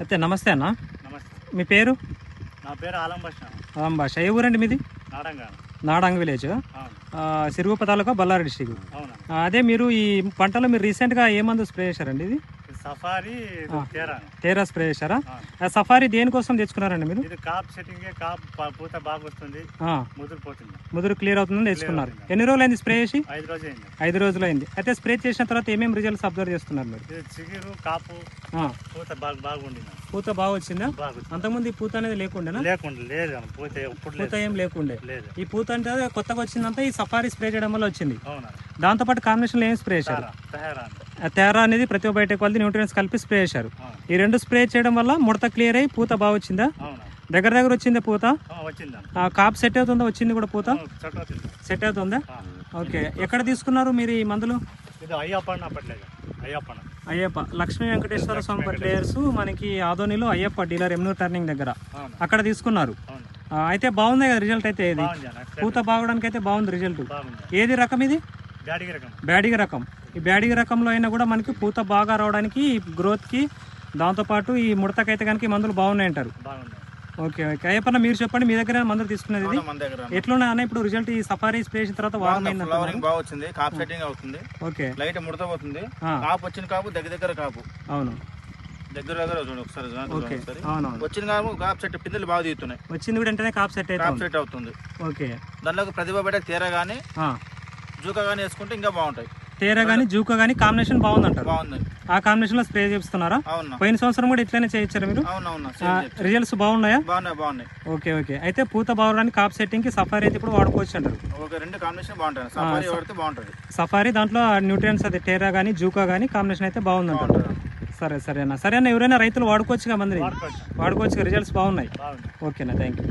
అయితే నమస్తే అన్న. నమస్తే. మీ పేరు? నా పేరు ఆలం భాష. రామ్ భాష. ఏ ఊరండి మీది? నాడంగా. నాడాంగ్ విలేజ్. సిరుగుప తాలూకా బళ్ళారి డిస్టిక్. అదే మీరు ఈ పంటలో మీరు రీసెంట్గా ఏ మందు స్ప్రే చేశారండి ఇది? సఫారీ తేరా. తేరా స్ప్రే చేశారా? సఫారీ దేనికోసం తెచ్చుకున్నారండి మీరు? ఇది కాప్ సెట్టింగ్ కాప్ పూత బాగా వస్తుంది. ఆ, ముదిరిపోతుంది ముదురు క్లియర్ అవుతుందని తెచ్చుకున్నారు. ఎన్ని రోజులు అయింది స్ప్రే చేసి? ఐదు రోజు అయింది ఐదు రోజులు అయింది అయితే స్ప్రే చేసిన తర్వాత ఏమేమి రిజల్ట్స్ అబ్జర్వ్ చేస్తున్నారు మీరు? చిగురు కాపు పూత బాగా బాగుండింది పూత బాగా వచ్చిందా. అంతకుముందు ఈ పూత అనేది లేకుండేనా? లేకుండా లేదు పూత పూత ఏం లేకుండే. లేదు. ఈ పూత అంటే కొత్తగా వచ్చిందంతా ఈ సఫారీ స్ప్రే చేయడం వల్ల వచ్చింది. అవునా? దాంతోపాటు కాంబినేషన్లో ఏం స్ప్రే చేశారు? తారా అనేది ప్రతి బయట క్వాలిటీ న్యూట్రియన్స్ కలిపి స్ప్రే చేశారు. ఈ రెండు స్ప్రే చేయడం వల్ల ముడత క్లియర్ అయ్యి పూత బాగా వచ్చిందా? దగ్గర దగ్గర వచ్చింది పూత? కాప్ సెట్ అవుతుందా? వచ్చింది కూడా పూత? సెట్ అవుతుందా. ఓకే. ఎక్కడ తీసుకున్నారు మీరు ఈ మందులు? అయ్యప్ప. లక్ష్మీ వెంకటేశ్వర స్వామి ప్లేయర్స్ మనకి ఆదోనిలో అయ్యప్ప డీలర్ ఎమ్నూర్ టర్నింగ్ దగ్గర. అక్కడ తీసుకున్నారు. అయితే బాగుంది కదా రిజల్ట్ అయితే ఇది పూత బాగడానికి అయితే బాగుంది రిజల్ట్. ఏది రకం ఇది? బ్యాడిగి రకం. బ్యాడిగ రకం. ఈ బ్యాడిగ రకంలో అయినా కూడా మనకి పూత బాగా రావడానికి గ్రోత్కి దాంతోపాటు ఈ ముడతకైతే కనుక ఈ మందులు బాగున్నాయి. అంటారు ఓకే ఓకే. అయ్యప్పన్న మీరు చెప్పండి మీ దగ్గర మందులు తీసుకునేది ఇది? మన దగ్గర ఎట్లున్నా అన్న ఇప్పుడు రిజల్ట్ ఈ సఫారీ స్ప్రే చేసిన తర్వాత వారం బాగా వచ్చింది కాపు సెట్టింగ్ అవుతుంది ఓకే. లైట్ ముడత పోతుంది. కాపు వచ్చిన కాపు దగ్గర దగ్గర కాపు. అవును. దగ్గర దగ్గర చూడండి ఒకసారి. అవునవును. వచ్చిన కాపు కాపు సెట్ పిందెలు బాగా తీస్తున్నాయి. వచ్చింది కూడా వెంటనే కాప్ సెట్ కాపు సెట్ అవుతుంది. ఓకే. దానిలో ప్రతిభ బయట తీర కానీ ఆ. జూకా కానీ వేసుకుంటే ఇంకా బాగుంటాయి. తేరా కానీ జూకా కానీ కాంబినేషన్ బాగుంది అంటారు బాగుంది ఆ కాంబినేషన్లో స్ప్రే చేస్తున్నారా అవునా. పోయిన సంవత్సరం కూడా ఇట్లనే చేయించారు మీరు? అవునవునా రిజల్ట్స్ బాగున్నాయా? బాగున్నాయి బాగున్నాయి. Okay okay. అయితే పూత బాగడానికి కాప్ సెట్టింగ్కి సఫారీ అయితే ఇప్పుడు వాడుకోవచ్చు అంటారు. ఒక రెండు కాంబినేషన్ బాగుంటాయి. సఫారీ వాడితే బాగుంటుంది. సఫారీ దాంట్లో న్యూట్రియన్స్ అది టేరా కానీ జూకా కానీ కాంబినేషన్ అయితే బాగుందంటారు. సరే సరే అన్న. సరే అన్న ఎవరైనా రైతులు వాడుకోవచ్చుగా మంది వాడుకోవచ్చు. వాడుకోవచ్చు రిజల్ట్స్ బాగున్నాయి. ఓకేనా థ్యాంక్ యూ.